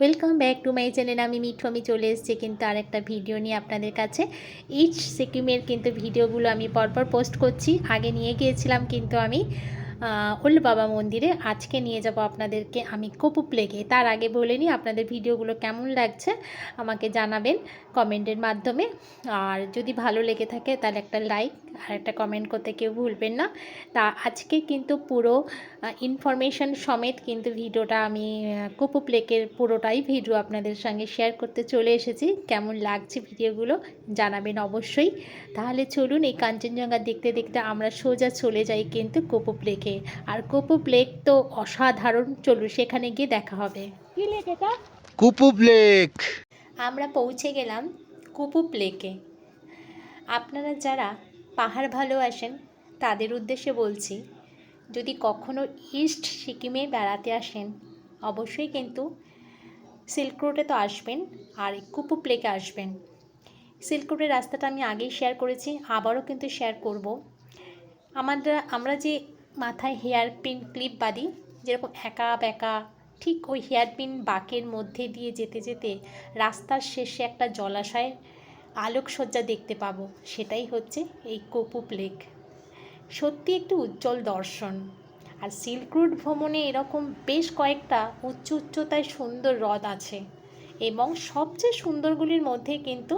Welcome back to my channel আমি মিঠু আমি চলে এসেছি কিন্তু আর একটা ভিডিও নিয়ে আপনাদের কাছে। ইচ সিকিমের কিন্তু ভিডিওগুলো আমি পরপর পোস্ট করছি। আগে নিয়ে গিয়েছিলাম কিন্তু আমি। ওল্ড বাবা মন্দিরে আজকে নিয়ে যাব আপনাদেরকে আমি কপু প্লেগে তার আগে বলে নিই আপনাদের ভিডিওগুলো কেমন লাগছে, আমাকে জানাবেন কমেন্টের মাধ্যমে। আর যদি ভালো লেগে থাকে তাহলে একটা লাইক আর একটা কমেন্ট করতে কেউ ভুলবেন না। তা আজকে কিন্তু পুরো ইনফরমেশন সমেত কিন্তু ভিডিওটা আমি কুপু প্লেকের পুরোটাই ভিডিও আপনাদের সঙ্গে শেয়ার করতে চলে এসেছি। কেমন লাগছে ভিডিওগুলো জানাবেন অবশ্যই। তাহলে চলুন এই কাঞ্চনজঙ্ঘা দেখতে দেখতে আমরা সোজা চলে যাই কিন্তু কোপো প্লেকে আর কোপো প্লেক তো অসাধারণ চলুন সেখানে গিয়ে দেখা হবে। কি লেক এটা? কুপু ব্লেক। আমরা পৌঁছে গেলাম কুপু প্লেকে আপনারা যারা পাহাড় ভালোবাসেন তাদের উদ্দেশ্যে বলছি যদি কখনো ইস্ট সিকিমে বেড়াতে আসেন অবশ্যই কিন্তু সিল্ক রোডে তো আসবেন আর এই কুপু প্লেকে আসবেন। সিল্ক রোডের রাস্তাটা আমি আগেই শেয়ার করেছি আবারও কিন্তু শেয়ার করব। আমাদের আমরা যে মাথায় হেয়ার পিন ক্লিপ বাঁধি, যেরকম একা বেঁকা, ঠিক ওই হেয়ার পিন বাঁকের মধ্যে দিয়ে যেতে যেতে রাস্তার শেষে একটা জলাশয়ের আলোকসজ্জা দেখতে পাবো। সেটাই হচ্ছে এই কপু প্লেক সত্যি একটি উজ্জ্বল দর্শন। আর সিল্ক রুট ভ্রমণে এরকম বেশ কয়েকটা উচ্চ উচ্চতায় সুন্দর হ্রদ আছে এবং সবচেয়ে সুন্দরগুলির মধ্যে কিন্তু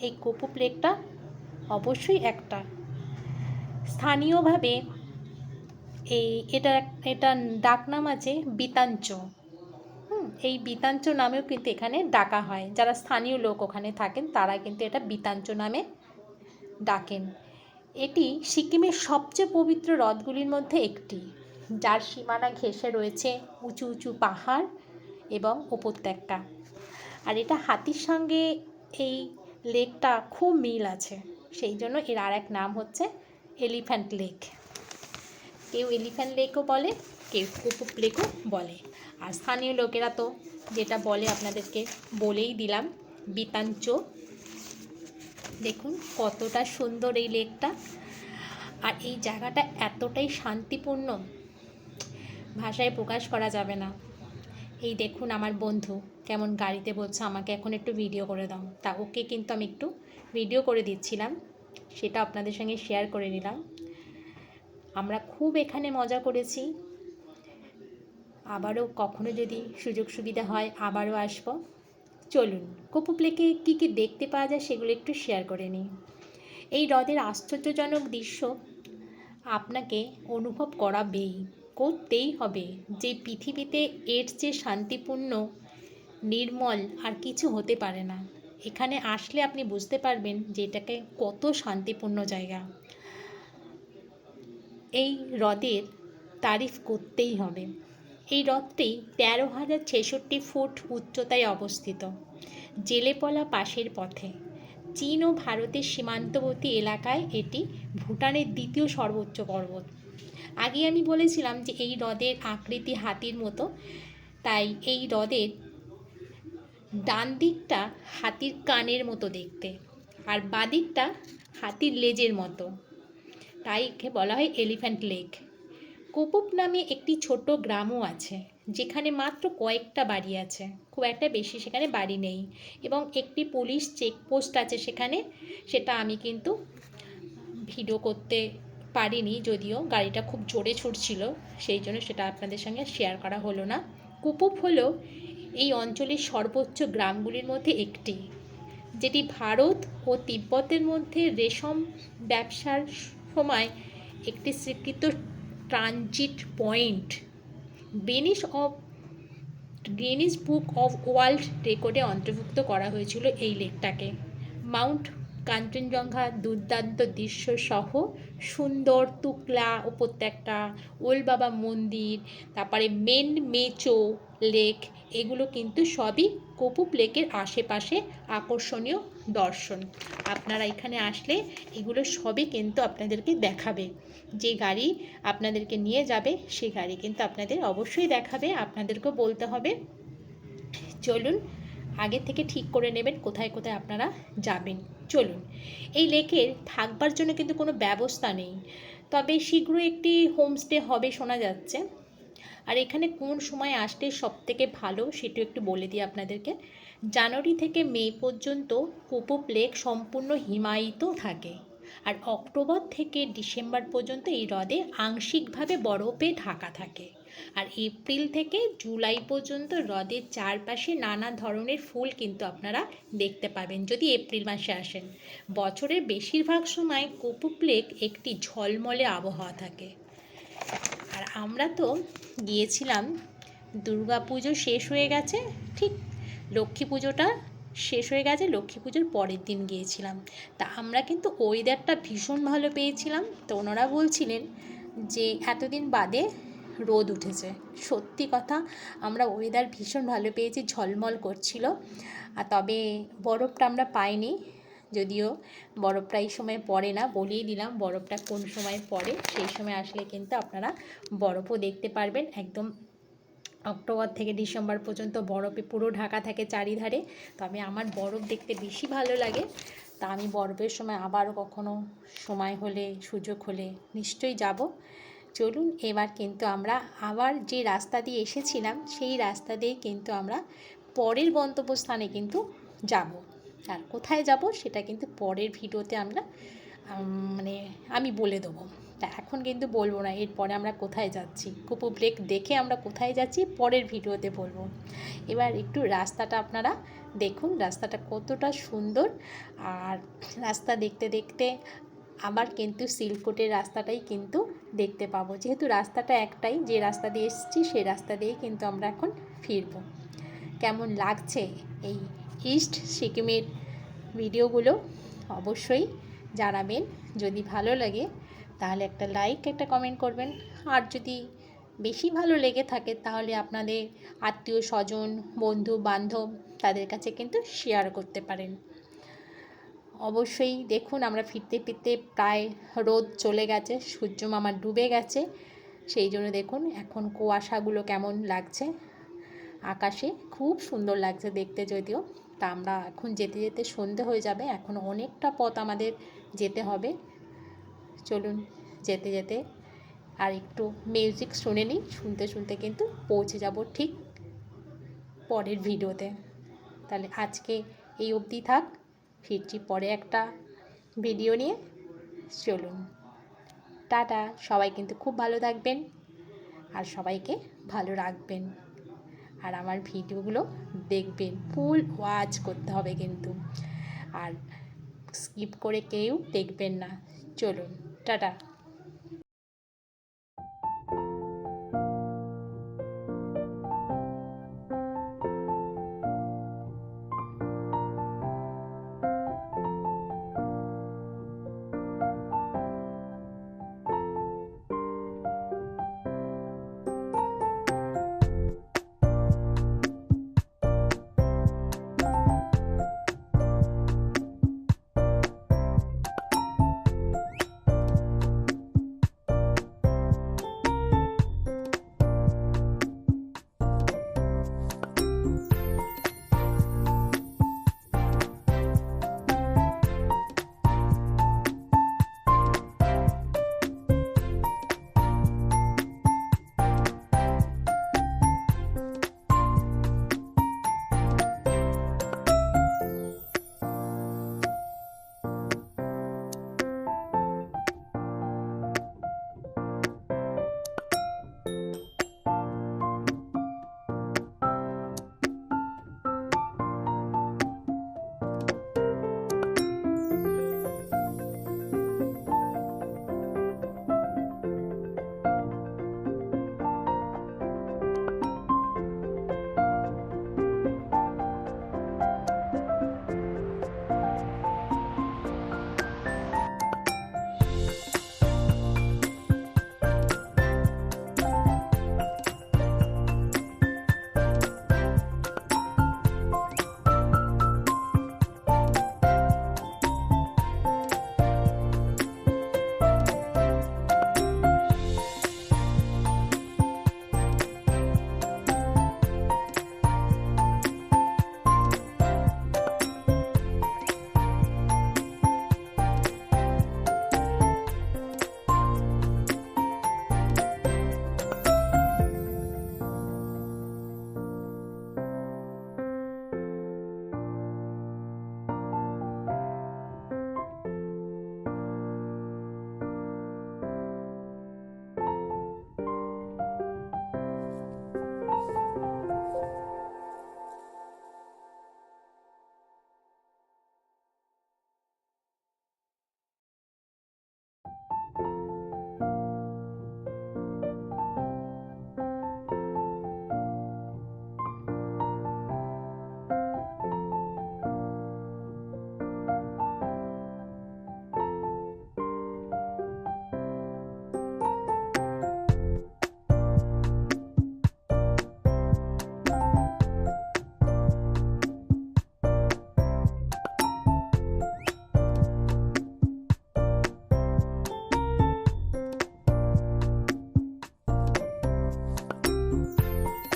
এই কপু প্লেকটা অবশ্যই একটা। স্থানীয়ভাবে এই এটা এটা ডাকনাম আছে বিতাঞ্চ। হুম, এই বিতাঞ্চ নামেও কিন্তু এখানে ডাকা হয়। যারা স্থানীয় লোক ওখানে থাকেন, তারা কিন্তু এটা বিতাঞ্চ নামে ডাকেন। এটি সিকিমের সবচেয়ে পবিত্র হ্রদগুলির মধ্যে একটি। যার সীমানা ঘেঁষে রয়েছে উঁচু উঁচু পাহাড় এবং উপত্যকা। আর এটা হাতির সঙ্গে এই লেকটা খুব মিল আছে। সেই জন্য এর আর এক নাম হচ্ছে এলিফ্যান্ট লেক। কেউ এলিফ্যান্ট লেকও বলে, কেউ কুপুপ লেকও বলে। আর স্থানীয় লোকেরা তো যেটা বলে আপনাদেরকে বলেই দিলাম, বিতাঞ্চ। দেখুন কতটা সুন্দর এই লেকটা। আর এই জায়গাটা এতটাই শান্তিপূর্ণ, ভাষায় প্রকাশ করা যাবে না। এই দেখুন আমার বন্ধু কেমন গাড়িতে বলছে, আমাকে এখন একটু ভিডিও করে দাও। তা ওকে কিন্তু আমি একটু ভিডিও করে দিচ্ছিলাম, সেটা আপনাদের সঙ্গে শেয়ার করে নিলাম। আমরা খুব এখানে মজা করেছি। আবারও কখনো যদি সুযোগ সুবিধা হয়, আবারও আসব। চলুন কপু প্লেকে কী কী দেখতে পাওয়া যায় সেগুলো একটু শেয়ার করে নিই। এই হ্রদের আশ্চর্যজনক দৃশ্য আপনাকে অনুভব করাবেই, করতেই হবে। যে পৃথিবীতে এর চেয়ে শান্তিপূর্ণ, নির্মল আর কিছু হতে পারে না। এখানে আসলে আপনি বুঝতে পারবেন যে এটাকে কত শান্তিপূর্ণ জায়গা। এই হ্রদের তারিফ করতেই হবে। এই হ্রদটি তেরো হাজার ছেষট্টি ফুট উচ্চতায় অবস্থিত। জেলেপলা পাশের পথে। চীন ও ভারতের সীমান্তবর্তী এলাকায় এটি ভুটানের দ্বিতীয় সর্বোচ্চ পর্বত। আগে আমি বলেছিলাম যে এই হ্রদের আকৃতি হাতির মতো, তাই এই হ্রদের ডান দিকটা হাতির কানের মতো দেখতে, আর বাদিকটা হাতির লেজের মতো। তাই একে বলা হয় এলিফ্যান্ট লেক। কোপুপ নামে একটি ছোট গ্রামও আছে, যেখানে মাত্র কয়েকটা বাড়ি আছে। খুব একটা বেশি সেখানে বাড়ি নেই এবং একটি পুলিশ চেকপোস্ট আছে সেখানে। সেটা আমি কিন্তু ভিডিও করতে পারিনি, যদিও গাড়িটা খুব জোরে ছুটছিল, সেই জন্য সেটা আপনাদের সঙ্গে শেয়ার করা হলো না। কুপুপ হলো এই অঞ্চলের সর্বোচ্চ গ্রামগুলির মধ্যে একটি, যেটি ভারত ও তিব্বতের মধ্যে রেশম ব্যবসার সময় একটি স্বীকৃত transit point Guinness of Guinness book of world রেকর্ডে অন্তর্ভুক্ত করা হয়েছিল এই লেকটাকে। মাউন্ট কাঞ্চনজঙ্ঘা দুর্দান্ত দৃশ্য সহ সুন্দর তুকলা, উপত্যকা, ওলবাবা মন্দির, তারপরে মেন মেচো লেক এগুলো কিন্তু সবই কপুপ লেকের আশেপাশে আকর্ষণীয় দর্শন। আপনারা এখানে আসলে এগুলো সবই কিন্তু আপনাদেরকে দেখাবে। যে গাড়ি আপনাদেরকে নিয়ে যাবে সেই গাড়ি কিন্তু আপনাদের অবশ্যই দেখাবে, আপনাদেরকেও বলতে হবে। চলুন, আগে থেকে ঠিক করে নেবেন কোথায় কোথায় আপনারা যাবেন। চলুন, এই লেকের থাকবার জন্য কিন্তু কোনো ব্যবস্থা নেই। তবে শীঘ্রই একটি হোমস্টে হবে শোনা যাচ্ছে। আর এখানে কোন সময় আসলে সব থেকে ভালো সেটা একটু বলে দিই আপনাদেরকে। জানুয়ারি থেকে মে পর্যন্ত কুপুপ লেক সম্পূর্ণ হিমায়িত থাকে। আর অক্টোবর থেকে ডিসেম্বর পর্যন্ত এই হ্রদে আংশিকভাবে বরফে ঢাকা থাকে। আর এপ্রিল থেকে জুলাই পর্যন্ত হ্রদের চারপাশে নানা ধরনের ফুল কিন্তু আপনারা দেখতে পাবেন যদি এপ্রিল মাসে আসেন। বছরের বেশিরভাগ সময় কুপুপ লেক একটি ঝলমলে আবহাওয়া থাকে। আর আমরা তো গিয়েছিলাম দুর্গা পুজো শেষ হয়ে গেছে, ঠিক লক্ষ্মী পুজোটা শেষ হয়ে গেছে, লক্ষ্মী পুজোর পরের দিন গিয়েছিলাম। তা আমরা কিন্তু ওয়েদারটা ভীষণ ভালো পেয়েছিলাম। তো ওনারা বলছিলেন যে এতদিন বাদে রোদ উঠেছে। সত্যি কথা, আমরা ওয়েদার ভীষণ ভালো পেয়েছি, ঝলমল করছিল। আর তবে বরফটা আমরা পাইনি। যদিও বরফটা এই সময় পড়ে না বলিয়ে দিলাম বরফটা কোন সময় পড়ে, সেই সময় আসলে কিন্তু আপনারা বরফও দেখতে পারবেন। একদম অক্টোবর থেকে ডিসেম্বর পর্যন্ত বরফে পুরো ঢাকা থাকে চারিধারে। তবে আমার বরফ দেখতে বেশি ভালো লাগে। তা আমি বরফের সময় আবারও কখনো সময় হলে, সুযোগ হলে নিশ্চয়ই যাব। চলুন এবার কিন্তু আমরা আবার যে রাস্তা দিয়ে এসেছিলাম, সেই রাস্তা দিয়েই কিন্তু আমরা পরের গন্তব্যস্থানে কিন্তু যাব। আর কোথায় যাব সেটা কিন্তু পরের ভিডিওতে আমরা মানে আমি বলে দেবো। তা এখন কিন্তু বলব না, এরপরে আমরা কোথায় যাচ্ছি। কুপু ব্রেক দেখে আমরা কোথায় যাচ্ছি, পরের ভিডিওতে বলব। এবার একটু রাস্তাটা আপনারা দেখুন, রাস্তাটা কতটা সুন্দর। আর রাস্তা দেখতে দেখতে আবার কিন্তু সিল্কোটের রাস্তাটাই কিন্তু দেখতে পাবো। যেহেতু রাস্তাটা একটাই, যে রাস্তা দিয়ে এসেছি সেই রাস্তা দিয়েই কিন্তু আমরা এখন ফিরবো। কেমন লাগছে এই ইস্ট সিকিমের ভিডিওগুলো অবশ্যই জানাবেন। যদি ভালো লাগে, তাহলে একটা লাইক একটা কমেন্ট করবেন। আর যদি বেশি ভালো লেগে থাকে, তাহলে আপনাদের আত্মীয় স্বজন, বন্ধু, বান্ধব, তাদের কাছে কিন্তু শেয়ার করতে পারেন। অবশ্যই দেখুন, আমরা ফিরতে ফিরতে প্রায় রোদ চলে গেছে, সূর্য মামা ডুবে গেছে। সেই জন্য দেখুন, এখন কুয়াশাগুলো কেমন লাগছে। আকাশে খুব সুন্দর লাগছে দেখতে যদিও। তা আমরা এখন যেতে যেতে সন্ধে হয়ে যাবে। এখন অনেকটা পথ আমাদের যেতে হবে। চলুন যেতে যেতে আর একটু মিউজিক শুনে নিই। শুনতে শুনতে কিন্তু পৌঁছে যাব ঠিক পরের ভিডিওতে। তাহলে আজকে এই অবধি থাক। ফিরছি পরে একটা ভিডিও নিয়ে। চলুন। টাটা। সবাই কিন্তু খুব ভালো থাকবেন আর সবাইকে ভালো রাখবেন। আর আমার ভিডিওগুলো দেখবেন ফুল ওয়াচ করতে হবে কিন্তু। আর স্কিপ করে কেউ দেখবেন না। চলুন টাটা।